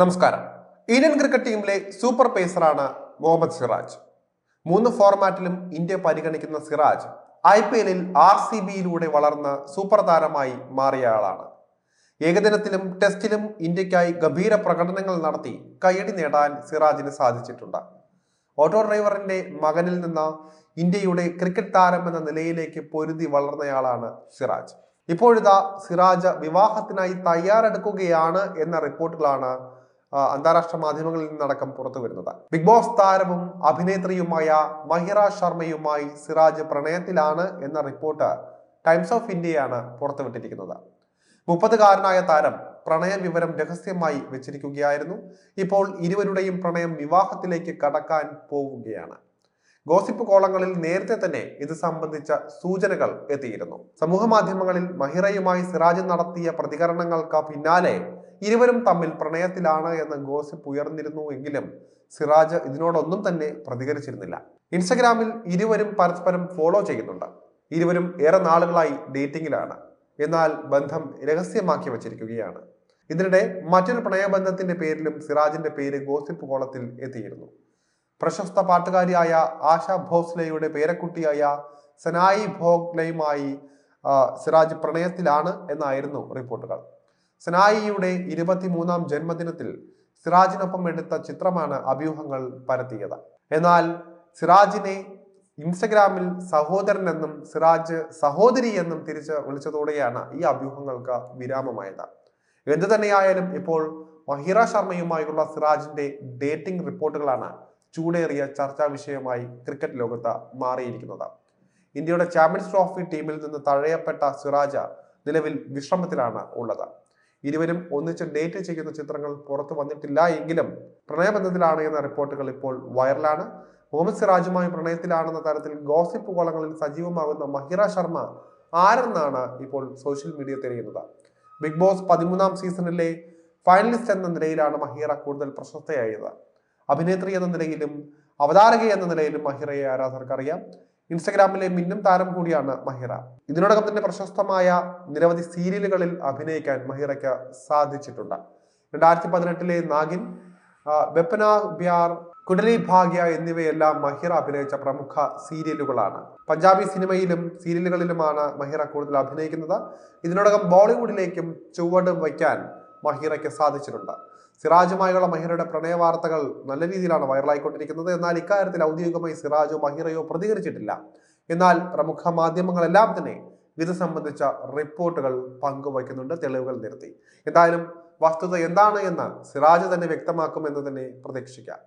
നമസ്കാരം. Indian cricket ടീമിലെ super പേസറാണ് മുഹമ്മദ് സിറാജ്. മൂന്ന് ഫോർമാറ്റിലും ഇന്ത്യ പരിഗണിക്കുന്ന സിറാജ് ഐ പി എല്ലിൽ ആർ സി ബിയിലൂടെ വളർന്ന സൂപ്പർ താരമായി മാറിയ ആളാണ്. ഏകദിനത്തിലും ടെസ്റ്റിലും ഇന്ത്യക്കായി ഗംഭീര പ്രകടനങ്ങൾ നടത്തി കയ്യടി നേടാൻ സിറാജിന് സാധിച്ചിട്ടുണ്ട്. ഓട്ടോ ഡ്രൈവറിന്റെ മകനിൽ നിന്ന് ഇന്ത്യയുടെ ക്രിക്കറ്റ് താരം എന്ന നിലയിലേക്ക് പൊരുതി വളർന്നയാളാണ് സിറാജ്. ഇപ്പോഴിതാ സിറാജ് വിവാഹത്തിനായി തയ്യാറെടുക്കുകയാണ് എന്ന റിപ്പോർട്ടുകളാണ് അന്താരാഷ്ട്ര മാധ്യമങ്ങളിൽ നിന്നടക്കം പുറത്തു വരുന്നത്. ബിഗ് ബോസ് താരവും അഭിനേത്രിയുമായ മഹിറ ശർമ്മയുമായി സിറാജ് പ്രണയത്തിലാണ് എന്ന റിപ്പോർട്ട് ടൈംസ് ഓഫ് ഇന്ത്യയാണ് പുറത്തുവിട്ടിരിക്കുന്നത്. മുപ്പതുകാരനായ താരം പ്രണയ വിവരം രഹസ്യമായി വെച്ചിരിക്കുകയായിരുന്നു. ഇപ്പോൾ ഇരുവരുടെയും പ്രണയം വിവാഹത്തിലേക്ക് കടക്കാൻ പോവുകയാണ്. ഗോസിപ്പ് കോളങ്ങളിൽ നേരത്തെ തന്നെ ഇത് സംബന്ധിച്ച സൂചനകൾ എത്തിയിരുന്നു. സമൂഹ മാധ്യമങ്ങളിൽ മഹിറയുമായി സിറാജ് നടത്തിയ പ്രതികരണങ്ങൾക്ക് പിന്നാലെ ഇരുവരും തമ്മിൽ പ്രണയത്തിലാണ് എന്ന ഗോസിപ്പ് ഉയർന്നിരുന്നു എങ്കിലും സിറാജ് ഇതിനോടൊന്നും തന്നെ പ്രതികരിച്ചിരുന്നില്ല. ഇൻസ്റ്റഗ്രാമിൽ ഇരുവരും പരസ്പരം ഫോളോ ചെയ്യുന്നുണ്ട്. ഇരുവരും ഏറെ നാളുകളായി ഡേറ്റിംഗിലാണ് എന്നാൽ ബന്ധം രഹസ്യമാക്കി വച്ചിരിക്കുകയാണ്. ഇതിനിടെ മറ്റൊരു പ്രണയബന്ധത്തിന്റെ പേരിലും സിറാജിന്റെ പേര് ഗോസിപ്പ് കോളത്തിൽ എത്തിയിരുന്നു. പ്രശസ്ത പാട്ടുകാരിയായ ആശ ഭോസ്ലെയുടെ പേരക്കുട്ടിയായ സനായി ഭോഗ്ലയുമായി സിറാജ് പ്രണയത്തിലാണ് എന്നായിരുന്നു റിപ്പോർട്ടുകൾ. സനായിയുടെ ഇരുപത്തിമൂന്നാം ജന്മദിനത്തിൽ സിറാജിനൊപ്പം എടുത്ത ചിത്രമാണ് അഭ്യൂഹങ്ങൾ പരത്തിയത്. എന്നാൽ സിറാജിനെ ഇൻസ്റ്റഗ്രാമിൽ സഹോദരൻ എന്നും സിറാജ് സഹോദരി എന്നും തിരിച്ച് വിളിച്ചതോടെയാണ് ഈ അഭ്യൂഹങ്ങൾക്ക് വിരാമമായത്. എന്തു തന്നെയായാലും ഇപ്പോൾ മഹിറ ശർമ്മയുമായുള്ള സിറാജിന്റെ ഡേറ്റിംഗ് റിപ്പോർട്ടുകളാണ് ചൂടേറിയ ചർച്ചാ വിഷയമായി ക്രിക്കറ്റ് ലോകത്ത് മാറിയിരിക്കുന്നത്. ഇന്ത്യയുടെ ചാമ്പ്യൻസ് ട്രോഫി ടീമിൽ നിന്ന് തഴയപ്പെട്ട സിറാജ നിലവിൽ വിശ്രമത്തിലാണ് ഉള്ളത്. ഇരുവരും ഒന്നിച്ച് ഡേറ്റ് ചെയ്യുന്ന ചിത്രങ്ങൾ പുറത്തു വന്നിട്ടില്ല എങ്കിലും പ്രണയബന്ധത്തിലാണ് എന്ന റിപ്പോർട്ടുകൾ ഇപ്പോൾ വൈറലാണ്. മുഹമ്മദ് സിറാജുമായി പ്രണയത്തിലാണെന്ന തരത്തിൽ ഗോസിപ്പ് കോളങ്ങളിൽ സജീവമാകുന്ന മഹിറ ശർമ്മ ആരെന്നാണ് ഇപ്പോൾ സോഷ്യൽ മീഡിയ തിരയുന്നത്. ബിഗ് ബോസ് പതിമൂന്നാം സീസണിലെ ഫൈനലിസ്റ്റ് എന്ന നിലയിലാണ് മഹിറ കൂടുതൽ പ്രശസ്തയായത്. അഭിനേത്രി എന്ന നിലയിലും അവതാരക എന്ന നിലയിലും മഹിറയെ ആരാധകർക്ക് അറിയാം ഇൻസ്റ്റഗ്രാമിലെ മിന്നും താരം കൂടിയാണ് മഹിറ. ഇതിനോടകം തന്നെ പ്രശസ്തമായ നിരവധി സീരിയലുകളിൽ അഭിനയിക്കാൻ മഹിറയ്ക്ക് സാധിച്ചിട്ടുണ്ട്. രണ്ടായിരത്തി പതിനെട്ടിലെ നാഗിൻ വെപ്പന ബ്യാർ കുടലി ഭാഗ്യ എന്നിവയെല്ലാം മഹിറ അഭിനയിച്ച പ്രമുഖ സീരിയലുകളാണ്. പഞ്ചാബി സിനിമയിലും സീരിയലുകളിലുമാണ് മഹിറ കൂടുതൽ അഭിനയിക്കുന്നത്. ഇതിനോടകം ബോളിവുഡിലേക്കും ചുവട് വയ്ക്കാൻ മഹിറയ്ക്ക് സാധിച്ചിട്ടുണ്ട്. സിറാജുമായുള്ള മഹിറയുടെ പ്രണയ വാർത്തകൾ നല്ല രീതിയിലാണ് വൈറലായിക്കൊണ്ടിരിക്കുന്നത്. എന്നാൽ ഇക്കാര്യത്തിൽ ഔദ്യോഗികമായി സിറാജോ മഹിറയോ പ്രതികരിച്ചിട്ടില്ല. എന്നാൽ പ്രമുഖ മാധ്യമങ്ങളെല്ലാം തന്നെ ഇത് സംബന്ധിച്ച റിപ്പോർട്ടുകൾ പങ്കുവയ്ക്കുന്നുണ്ട് തെളിവുകൾ നിർത്തി എന്തായാലും വസ്തുത എന്താണ് എന്ന് സിറാജ് തന്നെ വ്യക്തമാക്കുമെന്ന് തന്നെ പ്രതീക്ഷിക്കാം.